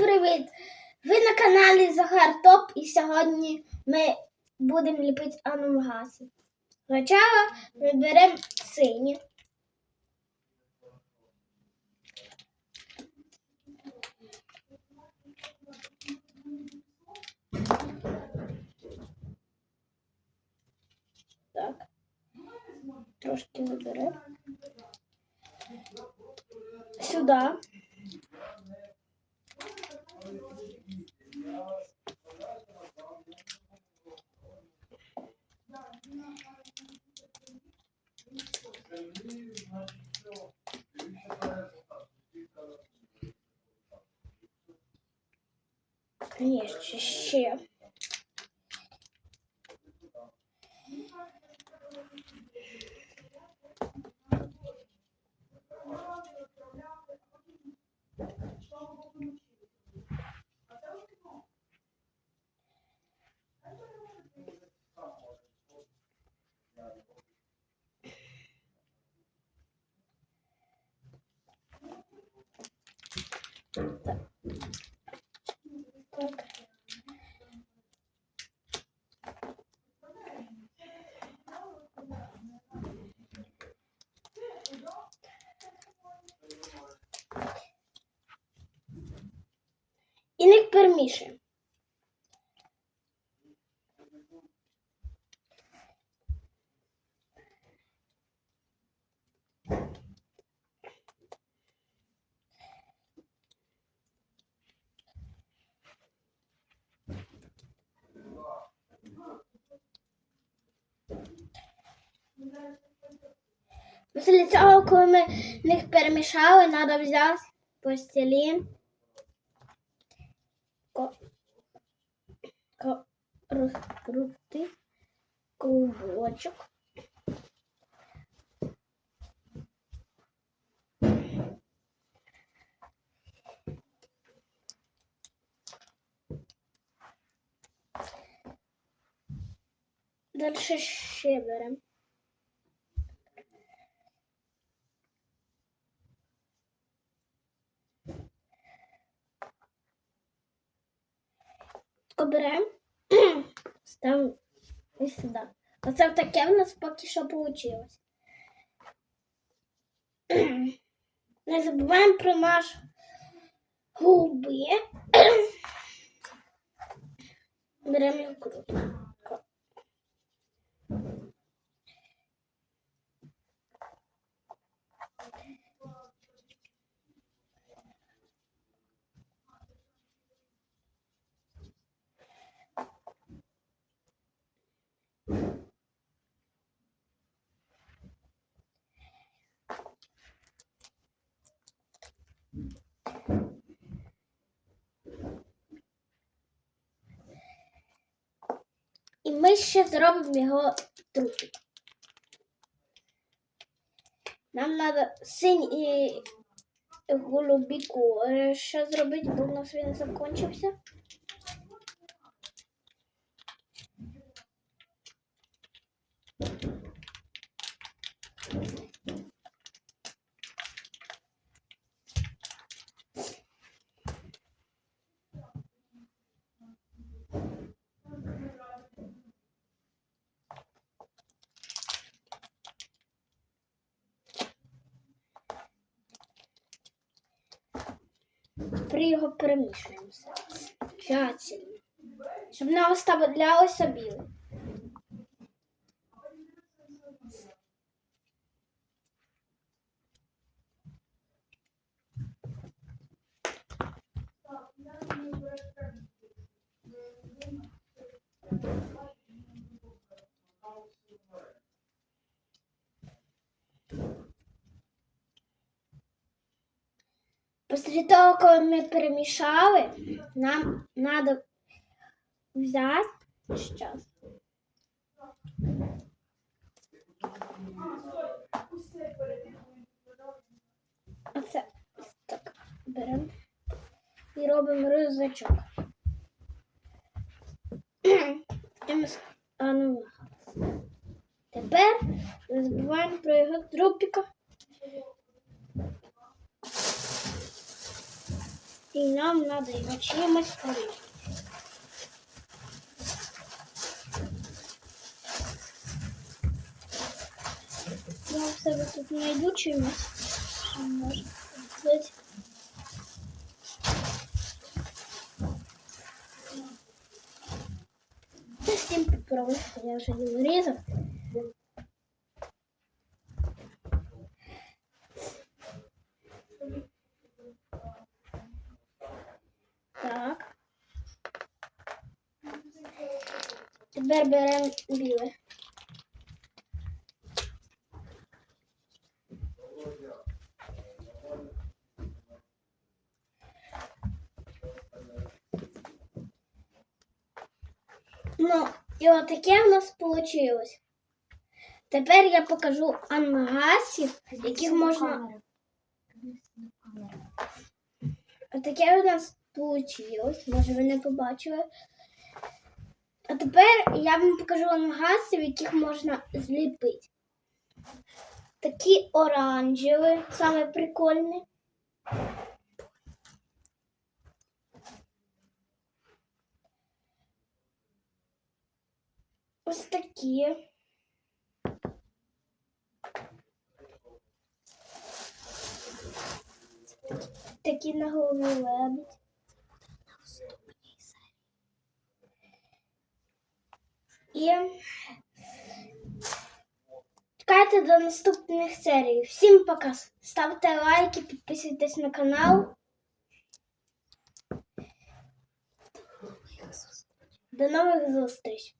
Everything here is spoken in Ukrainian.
привіт! Ви на каналі Захар Топ і сьогодні ми будемо ліпити аномгаси. Спочатку ми беремо сині. Так. Трошки виберемо. Сюди. Є ще ще. Так. І не перемішуємо. Після цього, коли ми їх перемішали, треба взяти пластилін. Розкрути клубочок. Дальше ще беремо. Оберемо, ставимо ось сюди. Оце таке в нас поки що вийшло. Не забуваємо про наш губи. Беремо його круто. І ми ще зробимо його трупи. Нам треба синій голубі кори ще зробити, бо в нас він закінчився. При його перемішуємо все. Тщательно. Щоб не оставлялося біле. Після того, коли ми перемішали, нам треба взяти щас. Оце так беремо і робимо ну, Тепер не забуваємо про його трупіка. І нам треба його чимось порізати. Я в себе тут знайду чимось. Що може бути. Це з тим попробуй, я вже не вирізав. Так. Тепер беремо біле. Ну, і отаке в нас вийшло. Тепер я покажу ангасів, яких можна. Отаке у нас вийшло. Може, ви не побачили. А тепер я вам покажу ангасів, яких можна зліпити. Такі оранжеві, саме прикольні. Ось такі. Такі на голові лебедь. І чекайте до наступних серій. Всім пока. Ставте лайки, підписуйтесь на канал. До нових зустріч!